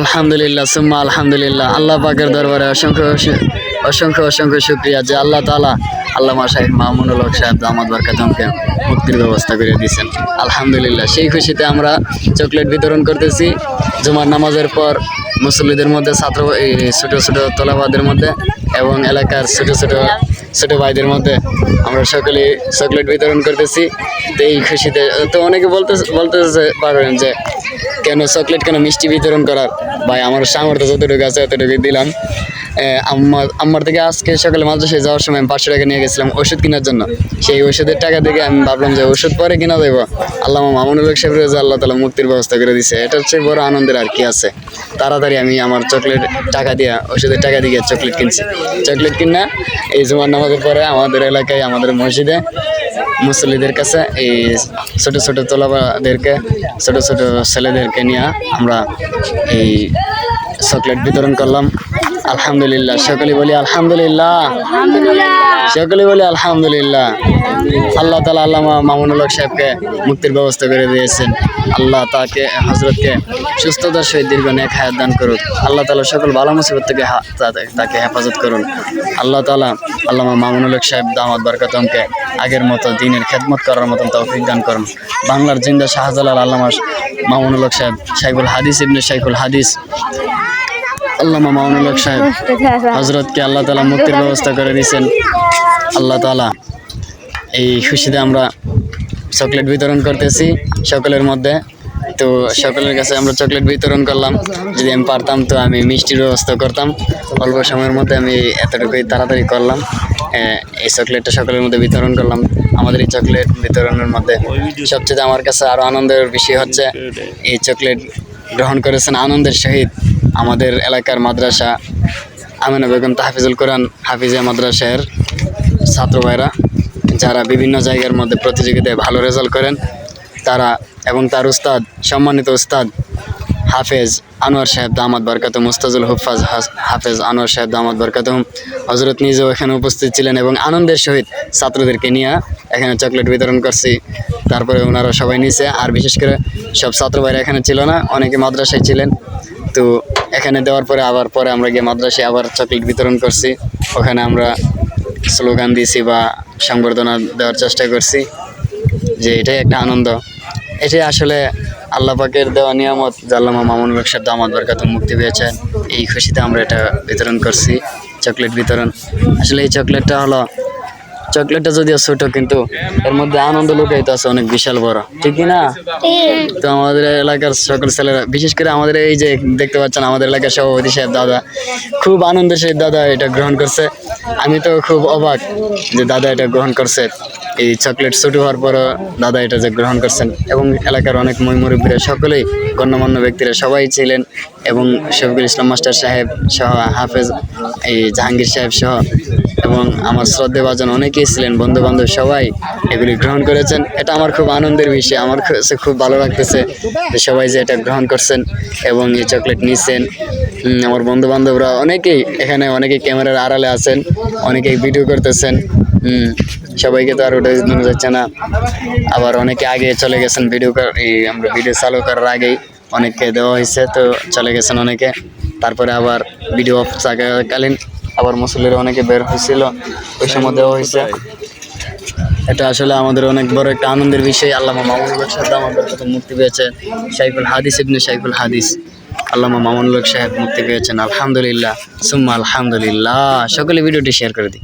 আলহামদুলিল্লাহ, সুম্মা আলহামদুলিল্লাহ। আল্লাহ পাকের দরবারে অসংখ্য অসংখ্য অসংখ্য শুক্রিয়া যে আল্লাহ তালা আল্লামা সাহেব মামুনুল হক সাহেব দামাদ বারকাতমকে মুক্তির ব্যবস্থা করে দিয়েছেন। আলহামদুলিল্লাহ, সেই খুশিতে আমরা চকলেট বিতরণ করতেছি। জুমার নামাজের পর মুসল্লিদের মধ্যে, ছাত্র এই ছোট ছোট তোলাবাদের মধ্যে এবং এলাকার ছোট ছোট ছোট ভাইদের মধ্যে আমরা সকলে চকলেট বিতরণ করতেছি। তো এই খুশিতে, তো অনেকে বলতে বলতে পারেন যে কেন চকলেট কেন মিষ্টি বিতরণ করার? ভাই আমার সামর্থ্য যতটুকু আছে ততটুকু দিলাম। আহ, আম্মা আম্মার থেকে আজকে সকালে মাদ্রাসায় যাওয়ার সময় আমি পাঁচশো টাকা নিয়ে গেছিলাম ওষুধ কেনার জন্য। সেই ওষুধের টাকা থেকে আমি ভাবলাম যে ওষুধ পরে কিনা দেবো। আল্লাহ মামুনুল হক সাহেবের যে আল্লাহ তালা মুক্তির ব্যবস্থা করে দিছে। এটা হচ্ছে বড় আনন্দের আর কি আছে। তাড়াতাড়ি আমি আমার চকলেট টাকা দিয়ে ওষুধের টাকা দিয়ে চকলেট কিনছি। চকলেট কিনা এই জুমার নামাজের পরে আমাদের এলাকায় আমাদের মসজিদে মুসল্লিদের কাছে এই ছোট ছোট তোলাবাদেরকে, ছোট ছোট ছেলেদেরকে নিয়ে আমরা এই চকলেট বিতরণ করলাম। আলহামদুলিল্লাহ। সকলে বলি আলহামদুলিল্লাহ। সকলে বলি আলহামদুলিল্লাহ। আল্লাহ তালা আল্লাহ মামুনুল হক সাহেবকে মুক্তির ব্যবস্থা করে দিয়েছেন। আল্লাহ তাকে হজরতকে সুস্থতার সহিত দীর্ঘ নেক হায়াত দান করুন আল্লাহ তালা সকল ভালো মুসিবত থেকে তাকে হেফাজত করুন। আল্লাহ তালা আল্লাহ মামুনুল হক সাহেব দামাদ বরকতমকে আগের মতো দিনের খেদমত করার মতন তৌফিক দান করুন। বাংলার জিন্দা শাহজালাল আল্লামা মামুনুল হক সাহেব শাইখুল হাদিস ইবনে শাইখুল হাদিস আল্লামা মামুনুল হক সাহেব হজরতকে আল্লাহ তালা মুক্তির ব্যবস্থা করে দিয়েছেন। আল্লাহ তালা এই খুশিতে আমরা চকলেট বিতরণ করতেছি সকলের মধ্যে। তো সকলের কাছে আমরা চকলেট বিতরণ করলাম। যদি আমি পারতাম তো আমি মিষ্টির ব্যবস্থা করতাম। অল্প সময়ের মধ্যে আমি এতটুকুই তাড়াতাড়ি করলাম। এই চকলেটটা সকলের মধ্যে বিতরণ করলাম। আমাদের এই চকলেট বিতরণের মধ্যে সবচেয়ে আমার কাছে আরও আনন্দের বিষয় হচ্ছে, এই চকলেট গ্রহণ করেছেন আনন্দের সহিত। আমাদের এলাকার মাদ্রাসা আমিনা বেগম তাহফিজুল কোরআন হাফিজে মাদ্রাসার ছাত্র ভাইরা, যারা বিভিন্ন জায়গার মধ্যে প্রতিযোগিতায় ভালো রেজাল্ট করেন, তারা এবং তার উস্তাদ, সম্মানিত উস্তাদ হাফেজ আনোয়ার সাহেব দামাদ বরকাত মুস্তাজুল হুফাজ হাফেজ আনোয়ার সাহেব দামাদ বরকাত হজরত নিজেও এখানে উপস্থিত ছিলেন এবং আনন্দের সহিত ছাত্রদেরকে নিয়ে এখানে চকলেট বিতরণ করছি। তারপরে ওনারা সবাই নিছে, আর বিশেষ করে সব ছাত্র ভাইরা এখানে ছিল না, অনেকে মাদ্রাসায় ছিলেন। তো এখানে দেওয়ার পরে আবার পরে আমরা গিয়ে মাদ্রাসায় আবার চকলেট বিতরণ করছি। ওখানে আমরা স্লোগান দিয়েছি বা সংবর্ধনা দেওয়ার চেষ্টা করছি যে এটাই একটা আনন্দ। এটাই আসলে আল্লাহ পাকের দেওয়া নিয়ামত জাল্লামা মামুন ব্যবসার দামাত বরকাত মুক্তি পেয়েছে এই খুশিতে আমরা এটা বিতরণ করছি চকলেট বিতরণ। আসলে এই চকলেটটা হলো চকলেটটা যদিও ছোট কিন্তু এর মধ্যে আনন্দ লুকাইতে আছে অনেক বিশাল বড়। ঠিক না? তো আমাদের এলাকার সকল ছেলেরা বিশেষ করে আমাদের এই যে দেখতে পাচ্ছেন আমাদের এলাকার সভাপতি সাহেব দাদা খুব আনন্দের সহিত দাদা এটা গ্রহণ করছে। আমি তো খুব অবাক যে দাদা এটা গ্রহণ করছে। এই চকলেট ছোটো হওয়ার পরও দাদা এটা যে গ্রহণ করছেন। এবং এলাকার অনেক মই মুরব্বীরা সকলেই গণ্যমান্য ব্যক্তিরা সবাই ছিলেন। এবং শফিকুল ইসলাম মাস্টার সাহেব সহ হাফেজ এই জাহাঙ্গীর সাহেব সহ এবং আমার শ্রদ্ধে বাজন অনেকেই ছিলেন বন্ধু বান্ধব সবাই এগুলি গ্রহণ করেছেন। এটা আমার খুব আনন্দের বিষয়, আমার খুব ভালো লাগতেছে যে সবাই যে এটা গ্রহণ করছেন এবং এই চকলেট নিচ্ছেন আমার বন্ধু বান্ধবরা অনেকেই এখানে, অনেকেই ক্যামেরার আড়ালে আছেন, অনেকেই ভিডিও করতেছেন। সবাইকে তো আর ওটা দিতে যাচ্ছে না। আবার অনেকে আগে চলে গেছেন ভিডিও আমরা ভিডিও চালু করার আগেই অনেককে দেওয়া হয়েছে, তো চলে গেছেন অনেকে। তারপরে আবার ভিডিও অফ থাকাকালীন আবার মুসল্লির অনেকে বের হয়েছিল, ওই সময় দেওয়া হয়েছে। এটা আসলে আমাদের অনেক বড় একটা আনন্দের বিষয়। আল্লামা মামুনুল সাহেব আমাদের প্রথম মুক্তি পেয়েছেন শাইফুল হাদিস ইবনে শাইফুল হাদিস। আল্লামা মামুনুল সাহেব মুক্তি পেয়েছেন, আলহামদুলিল্লাহ। সুম্মা আলহামদুলিল্লাহ। সকলে ভিডিওটি শেয়ার করে দিই